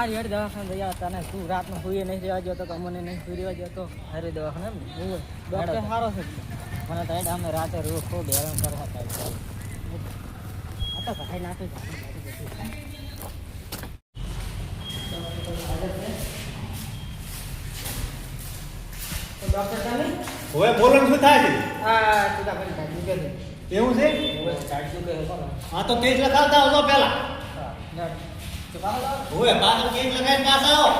હારી હેડ દવાખાને જઈ આવતા ને તું રાતનો સુઈ નહીં રહેવા ગયો તો અમને નહીં સુઈ રહેવા ગયો તો હારી દવાખાને એમ ડૉક્ટર સારો છે. મને તો હેડ અમે રાતે રોજ ખૂબ હેરાન કરવા હતા. આ તો કઢાઈ નાખી હવે બોલો શું થાય છે? આ ટીકા કરી કાઢી કે એવું છે? હા તો લખાવતા આવજો પહેલા. હવે પાછો કેસ લખાઈને પાછા આવો?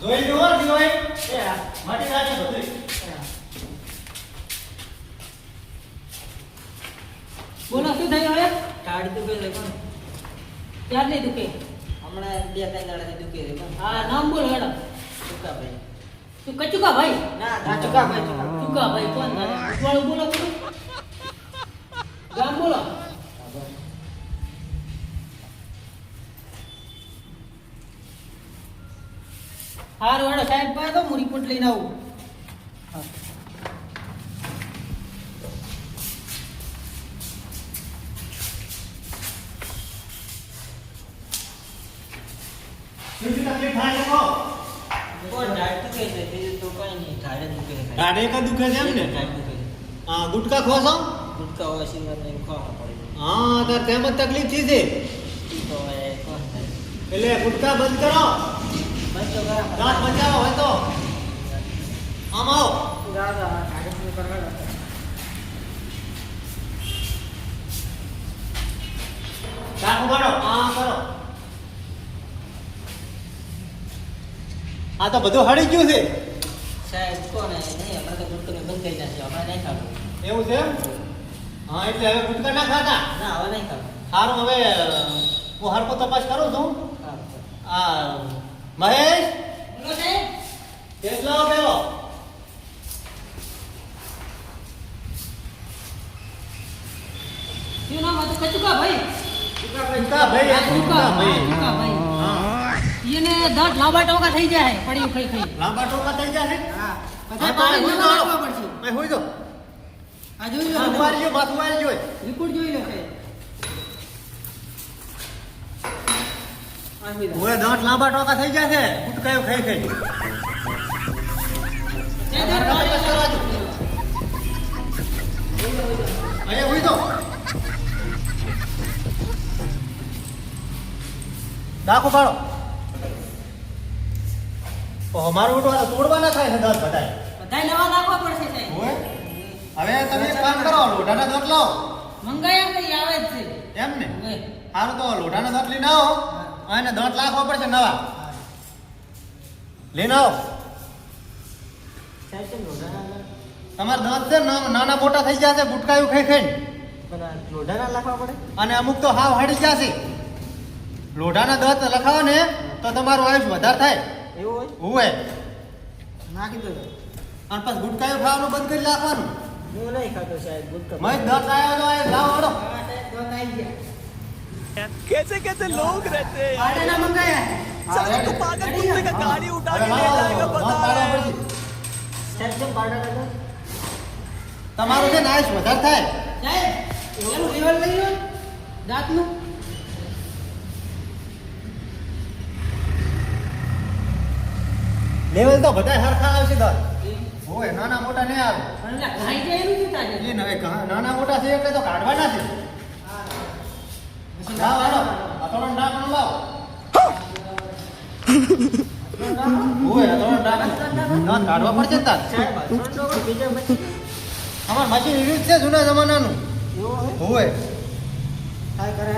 જોઈ લો જોઈ એ માટી રાખે બધું બોલો શું થયું હવે? કાઢી દુખે છે પણ. ક્યાં નહીં દુખે? હમણાં બે ત્રણ દાડાથી દુખે છે હા નામ બોલો હેડો. ચુકા ભાઈ તું કચુકા ભાઈ ના ચુકા ભાઈ ચુકા ભાઈ કોણ? વાળું બોલો બોલો. ગામ બોલો. હારું વાળો સાહેબ પાસે તો હું રિપોર્ટ લઈને આવું. છે દુખે છે? તો કઈ નહીં ઢાળે દુખે છે. ખાલી. કા દુખે છે એમ ને હા ગુટકા ખોસો? ગુટકા હોય સિંગર પડે. હા તાર તેમાં તકલીફ છે. કોણ થાય? એટલે ગુટકા બંધ કરો. બચાવો હોય તો. આમ આવો. આ તો બધું હળી ગયું છે. સાહેબ કોને નહીં આપણે તો ગુટકો ને બંધ કરી નાખ્યો આપણે નહીં ખાવું. એવું છે? હા એટલે હવે ગુટકા ના ખાતા? ના હવે નહીં ખાવું. સારું હવે હું હરકો તપાસ કરું છું. આ મહેશ? બોલો સાહેબ કેટલો પેલો શું નામ હતું? કચુકા ભાઈ કચુકા ભાઈ કચુકા ભાઈ એને દાંત લાંબા ટોકા થઈ જાય પડ્યું ખાઈ ખાઈ લાંબા ટોકા થઈ જાય હા. હા, પાણી તો નવા હોય તો નાખવા પડશે. ભાઈ હોઈ જો આ જોઈ લો. ઉભારી જો વાળી જોઈ રિપોર્ટ જોઈ લો આ જોઈ લો. ઓય દાંત લાંબા ટોકા થઈ જશે ગુટકાયું ખાઈ ખાઈ. એ દાંત બરાબર કરવા દો. અહીંયા હોઈ જો ડાકો પાડો ઓહો મારું ઉઠવા તોડવા તોડવાના થાય છે દાંત બધાય. બધાય નવા નાખવા પડશે સાહેબ. ઓય હવે તમે એક કામ કરો લોઢાના દાંત લાવો. મંગાયા કઈ આવે જ છે. એમ ને? હારું સારું તો લોઢાના દાંત લઈને આવો. અને દાંત લાખ પડશે નવા. લઈને આવો લોઢાના દાંત છે નાના મોટા થઈ જશે ગુટકાયું ખાઈ બધા લોઢાના લખવા પડે અને અમુક તો હાવ હડી ગયા છે. લોઢાના દાંત લખાવો ને તો તમારું આયુષ વધારે થાય. એવું હોય હોય? નાખી દો. અને પછી ગુટકાયું ખાવાનું બંધ કરી નાખવાનું. હું નહીં ખાતો સાહેબ ગુટકા. મેં દાંત આવ્યો તો લાવો હળો હા, દાંત આવી ગયા. कैसे कैसे लोग रहते हैं પાડાના મંગાયા હા, साले तो રેડી. पागल कुत्ते का गाड़ी उठा હવે के ले લાવો, जाएगा દાંત बता પાડવા रहे हैं પડશે. સાહેબ કેમ પાડા લાગો તમારું છે ને આયુષ વધારે થાય સાહેબ એનું લેવલ લઈ લો દાંતનું લેવલ તો બધા સરખા આવશે દાંત હોય નાના મોટા નહીં આવે પણ એટલે ખાઈ જાય એનું શું થાય એ નવે ઘા- નાના મોટા છે એટલે તો કાઢવાના છે લાવો હાલો આ થોડો ઢાંકણું લાવો હોય આ થોડો કાઢવા પડશે તાર સાહેબ છોડો કે બીજા પછી અમાર મશીન રીત છે? જૂના જમાનાનું હોય હોય કરે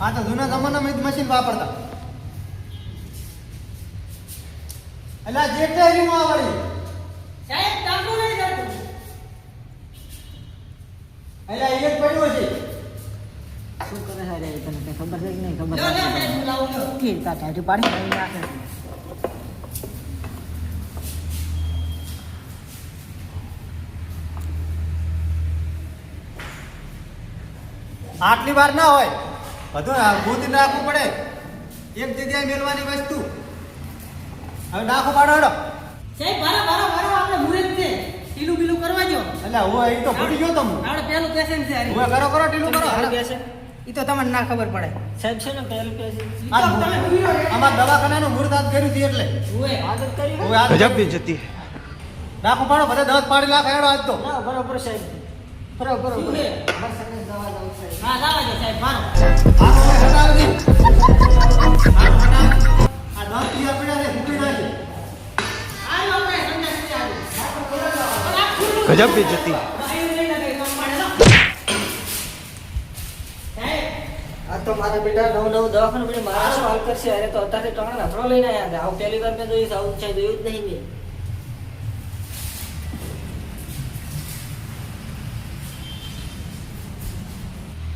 આ તો જૂના જમાનામાં મશીન વાપરતા એટલે આ જેટ એરી માં વાળી સાહેબ ટાંકું નહીં જતું એટલે એ પડ્યું છે શું કરે છે તને કઈ ખબર છે કે નહીં ખબર પાડી નાખે આટલી વાર ના હોય બધું ગોતી નાખવું પડે. એક જગ્યાએ મેળવાની વસ્તુ. હવે નાખો પાડો હડો. સાહેબ ભારો ભારો ભારો આપણે મુહૂર્ત છે. ઢીલું બીલું કરવા જો એટલે હું એ તો ભૂલી ગયો તો હું. પેલું પેશન્ટ છે. હું કરો કરો ટીલું કરો. બેસે. એ તો તમને ના ખબર પડે. સાહેબ છે ને પહેલું કે અમાર દવાખાનાનું મુહૂર્ત કર્યું હતું એટલે. કરી ઓએ આદત ગજબ બી જતી રાખો પાડો બધા દસ પાડી લાખ હેડો આજ તો. ના બરોબર સાહેબ. બરોબર બરોબર. ગજબ બી જતી તો મારા બેટા નવ નવ દવાખાનું પછી મારા સવાલ કરશે? અરે તો અત્યારે ત્રણ નથરો લઈને આવ્યા હતા આવું પહેલી વાર મેં જોયું આવું છે જોયું જ નહીં મેં.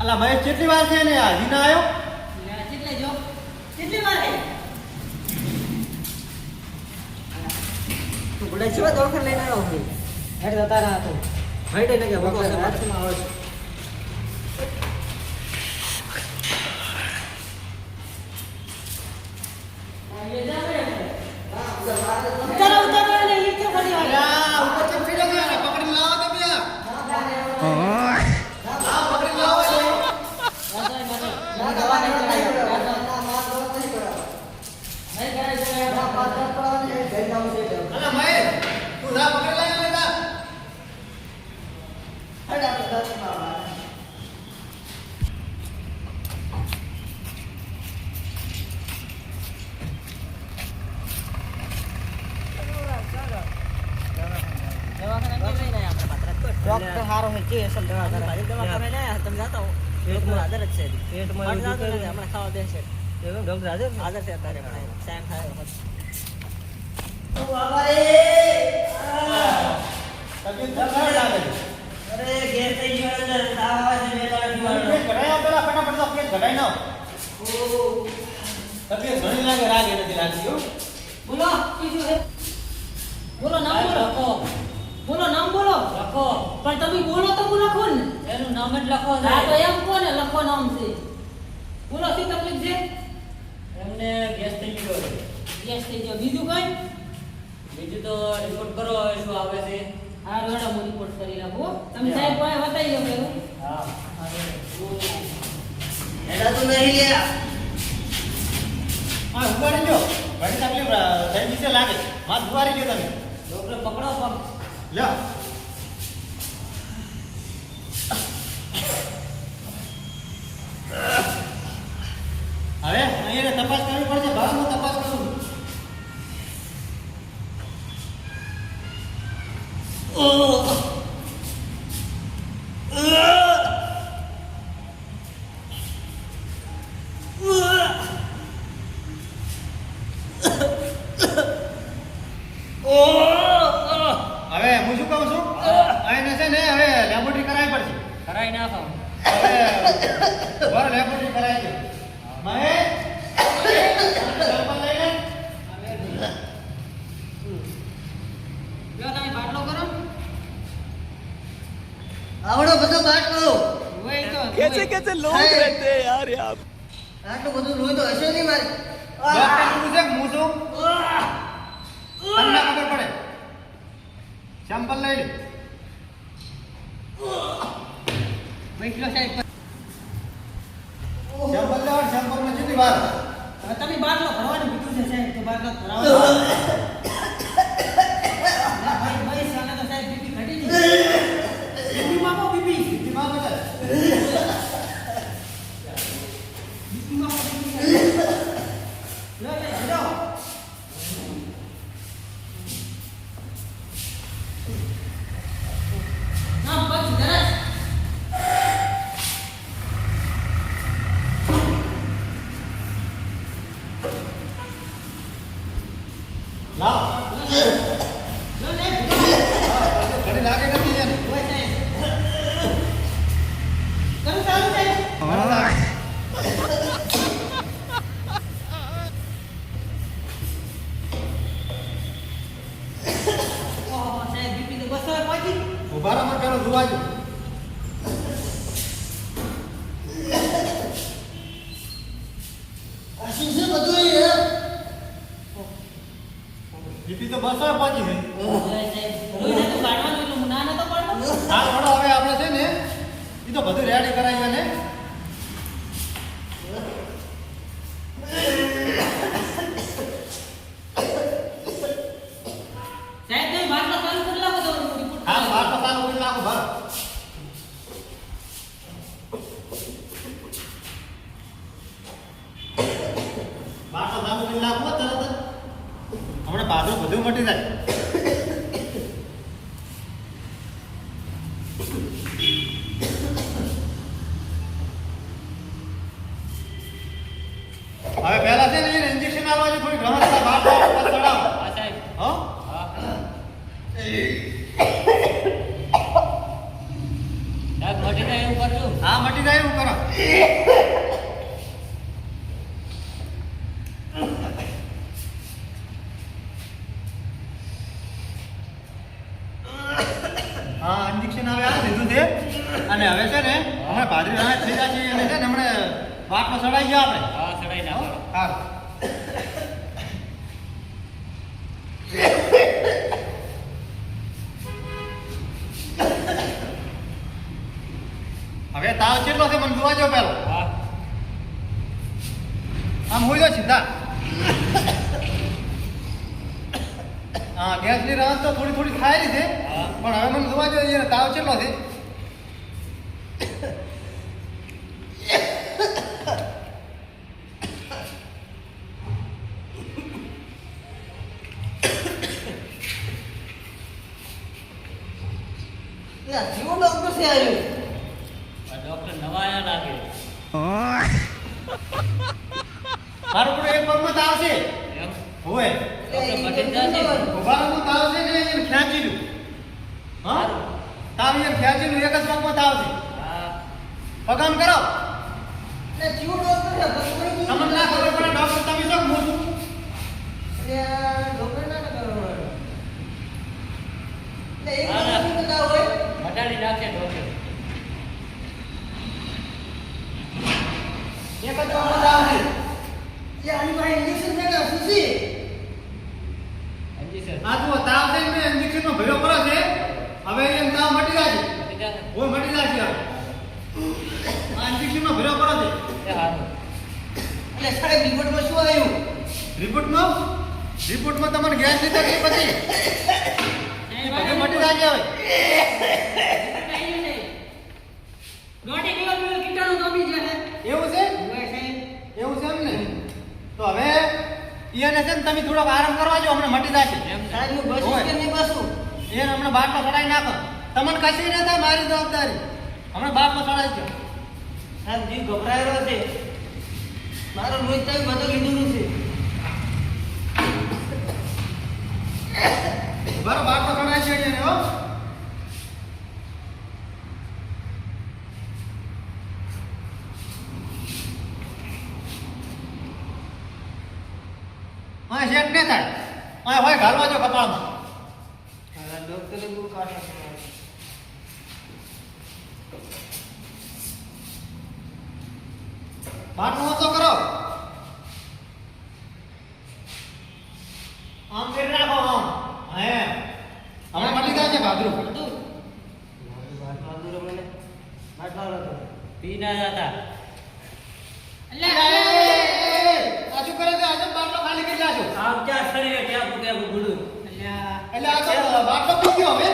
અલા મહેશ કેટલી વાર છે ને આ? જીના આવ્યો કેટલે જો? કેટલી વાર હે? તું ગુડા છે દવાખાને લઈને આવ્યો હોય હેડ જતા રહ્યા તો. ભાઈ ને કે ભગવાન હાથમાં આવે છે ઉતારો, ઉતારો એને નીચે ફરી વાર. અલા, ઉપર કેમ ચડ્યો ગયા? પકડીને લાવો તો પેલા. લાવો, પકડીને લાવો એટલે. ના દવા નહીં કરાવી. ના દવા- ના માર દવા નહીં કરાવી. નહીં કરાવી તો ના પાંચ દસ કરાવવાની, એ ઘરે જવું છે. અલા મહેશ, તું જા પકડી લાવી લેતા. હેડ આપણે દવાખાને આવવાના. ડોક્ટર હારો હે જે અસલ દવા કરે દવા કરે ને તમે જાતા હો પેટમાં આદર જ છે પેટમાં હમણાં ખાવા દે છે એવું ડોક્ટર આદર આદર છે અત્યારે સાહેબ થાય ઓ બાબા રે તબિયત ખરાબ લાગે છે. અરે ઘેર થઈ ગયો અંદર તાવ આવે છે બે ત્રણ દિવસ પેટ ઘડાઈ આવો પેલા, ફટાફટ તો પેટ ઘડાઈ નાખો. તબિયત ઘણી લાગે, રાગ એ નથી લાગતી, હો. બોલો બીજું હે? બોલો નામ બોલો બોલો નામ બોલો. લખો. પણ તમે બોલો તો હું લખો ને? એનું નામ જ લખો હા તો એમ કોને લખો નામ છે. બોલો શું તકલીફ છે? એમને ગેસ થઈ ગયો છે. ગેસ થઈ ગયો. બીજું કઈ? બીજું તો રિપોર્ટ કરો શું આવે છે. હા રોડા હું રિપોર્ટ કરી નાખો તમે સાહેબ પાસે બતાવી દો કે હા. એના તો નહીં લ્યા. હા, ઉપાડી લ્યો. ભાઈ તકલીફ, થઈ છે લાગે. હાથ ઉપાડી લ્યો તમે. ડોક્ટર પકડો પણ લ્યો. હવે અહીંયા તપાસ કરવી પડશે ભાવનો તપાસ કરું હવે હું શું કહું છું આને છે ને હવે લેબોરેટરી કરાવી પડશે કરાઈ નાખો હવે બર લેબોરેટરી કરાવી દે મહેશ સેમ્પલ લઈ લે લો તમે બાટલો કરો આવડો બધો બાટલો હોય તો कैसे कैसे लोग रहते हैं यार यहाँ पे? આટલું બધું લોહી તો હશે નહીં મારે ડોક્ટર શું છે હું છું તમને ખબર પડે સેમ્પલ લઈ લે બેઠલો સાહેબ સેમ્પલ લેવા સેમ્પલ માં કેટલી વાર હવે તમે બાટલો ભરવાનું કીધું છે સાહેબ તો બાટલો ભરાવો ના, ભાઈ ભાઈ સામે તો સાહેબ બીપી ઘટી નહીં મટી જાય એવું કરો. હા મટી જાય એવું કરો હા ઇન્જેક્શન હવે આ દીધું છે અને હવે છે ને હમણાં ભાદરી રાત થઈ જાય છે અને છે ને હમણાં વાટમાં ચડાઈ ગયા આપણે હા સડાઈ નાખો સારું હવે તાવ કેટલો છે મને જોવા જો પેલો. હા. આમ હોય સીધા. હા ગેસની રાહત તો થોડી થોડી ખાયેલી છે. પણ હવે મને જોવા જોઈએ તાવ કેટલો છે? જીવો ડોક્ટર છે આવ્યું ડોક્ટર નવાયા લાગે. મારું પણ એક પગમાં તાવ છે. હોય. ઉભાનું તાવ છે ને એને ખેંચી લ્યું હા? તાવ એને ખેંચી લ્યું એક જ પગમાં તાવ છે. પગામ કરો. ડોક્ટર છે તમને ના ખબર પડે ડોક્ટર તમે શું હું છું? ડોક્ટર ના કરવા એટલે એક હા, ના. વસ્તુ ના હોય? મટાડી નાખશે ડોક્ટર. એક જ પગમાં તાવ છે આની પાસે ઇન્જેક્શન છે કે સુસી સમજી સર આ જુઓ તાવ છે ને ઇન્જેક્શન નો ભર્યો પડે છે હવે એમ તાવ મટી જાય છે મટી જશે ઓય મટી જાય છે આ ઇન્જેક્શન નો ભર્યો પડે તે એટલે સાહેબ રિપોર્ટમાં શું આવ્યું છે રિપોર્ટમાં રિપોર્ટમાં તમને ગેસ લીધો કે પછી મટી જાય છે હવે દોઢ કિલો કીટાણુ જશે એવું છે એવું છે એમ ને તો હવે એને છે ને તમે થોડોક આરામ કરવા જો હમણાં મટી જશે. સાહેબ હું બસ હોય. નહીં પાછું એને હમણાં બાટમાં ચડાવી નાખો. તમને કશી ન થાય મારી જવાબદારી. હમણાં બાટમાં ચડાવી દો સાહેબ જીવ ગભરાયેલો છે. મારો લોહી તમે બધું લીધું છે. બરો બાટમાં ચડાવી છે એને હો. હા શેક ને થાય હા હોય ઘાલવા જો કપાળમાં. ડોક્ટરે બહુ કાઢા બાટલો ઓછો કરો. આમ કરી આમ. હે. હમણાં મટી જાય છે ભાદરું. પી ના જતા આ શું કરે છે આજે બાટલો ખાલી કરી નાખો આમ ક્યાં શરીરે ક્યાં પૂકે ગુડું. એટલે આ તો બાટલો પી ગયો હવે.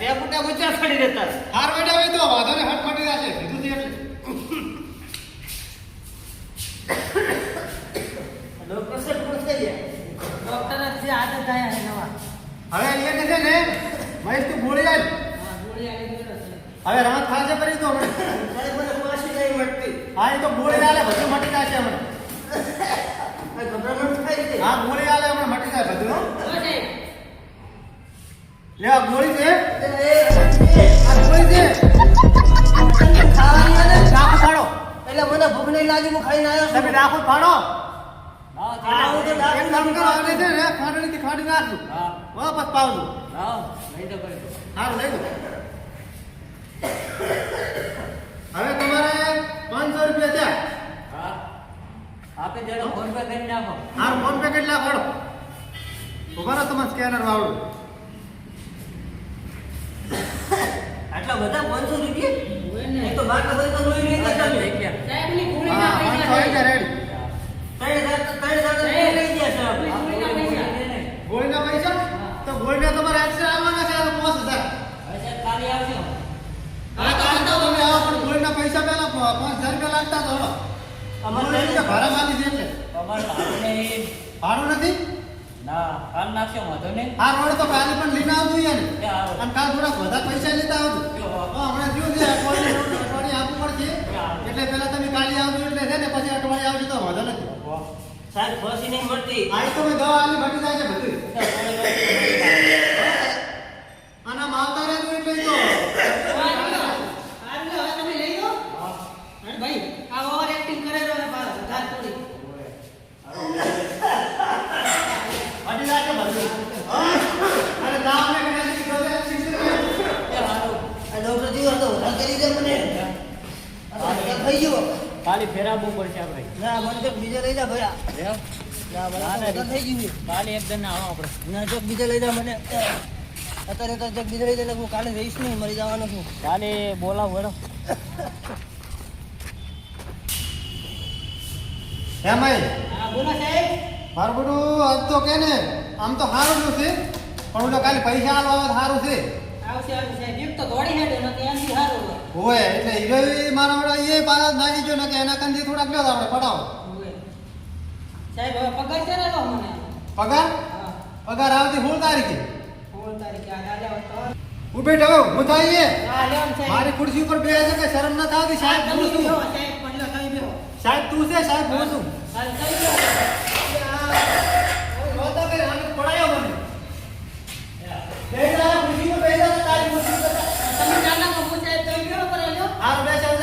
બે ફૂટા ઊંચા ખડી રહેતા હાર બેઠા હોય તો વાંધો ને હટ મટી જશે કીધું છે એટલે. ડોક્ટર સાહેબ થઈ ગયા ડોક્ટર જે આજે આદત થયા છે નવા. હવે અહીંયા છે ને મહેશ તું ગોળી ગયો હવે રાત ખાશે પડી તો હમણાં. મને પાછી નહીં મળતી હા એ તો ગોળી આલે બધું મટી જશે હમણાં. હા ગોળી આલે મટી જાય બધું. લે આ ગોળી છે આ ગોળી છે ડાકુ ફાડો એટલે મને ભૂખ નહીં લાગી હું ખાઈને આવ્યો તમે ડાકુ ફાડો ખાંડી નાખું. હા. વાપસ પાવજો લઈ દો દો. સારું લઈ લો હવે તમારે પાંચસો રૂપિયા થયા આપે જરા ફોન પે કરી નાખો. હાર ફોન પે કેટલા ફાડો ઉભારો તમે તમારે સ્કેનર વાળો. આટલા બધા પાંચસો રૂપિયા? એક તો બાર ખબર તો લોહી નહીં હા, કરતા લઈ ગયા. રેડી લઈ છે ગોળી ગોળી ગોળીના પૈસા. તો ગોળીના તમારે એક્સ્ટ્રા આવવાના છે આ તો પાંચ હજાર. હવે કાલે આવજો. હા તો તમે આવો પણ ગોળીના પૈસા પહેલા પ- પાંચ હજાર રૂપિયા લાગતા તો અમારે ભાડા માંગી છે એટલે? અમારે ભાડું નહીં. ભાડું નથી? ના કાલ નાખશો વાંધો નહીં. આ રોડ તો કાલે પણ લઈને આવતું યાર. અને કાલ થોડાક વધારે પૈસા લેતા આવજો. હમણાં શું છે અઠવાડિયે આપવું પડશે. એટલે પેલા તમે કાલે આવજો એટલે છે ને પછી અઠવાડિયે આવજો તો વાંધો નથી. સાહેબ ફસી નહીં મળતી. આ તો મેં દવા આલી મટી જાય છે બધું આવતા રહેજો એટલે તો મટી જાય છે બધું હા? અને દાવ ને કદાચ કીધો છે, શિક્ષક ને. ખાલી ફેરાવવું પડશે આપણે. બીજા લઈ જા ભયા? ના ના, ના, થઈ ગયું ખાલી એક દન આવો આપણે. ના જગ બીજા લઈ જા મને. અત્યારે તો જગ બીજા લઈ જા હું કાલે રહીશ નહીં મરી જવાનો છું. કાલે બોલાવ વડો હે મય હા બોલો સાહેબ. મારું બધું આજ તો કે ને આમ તો સારું જ છે. પણ હું કાલે પૈસા આલવા સારું છે. હોય. એટલે હિરોઈ મારા વડા એ પારા નાખી જો ને કે એના કંદી થોડાક લ્યો આપણે પડાવો. સાહેબ હવે પગાર છે ને મને પગાર? પગાર આવતી સોળ તારીખે. સોળ તારીખે આજે આવતો ઉભે ઢો હું થઈએ મારી ખુરશી ઉપર બે કે શરમ ના થાતી સાહેબ હું છું. સાહેબ તું છે? સાહેબ હું છું. પડાયો મને. 好，准备下。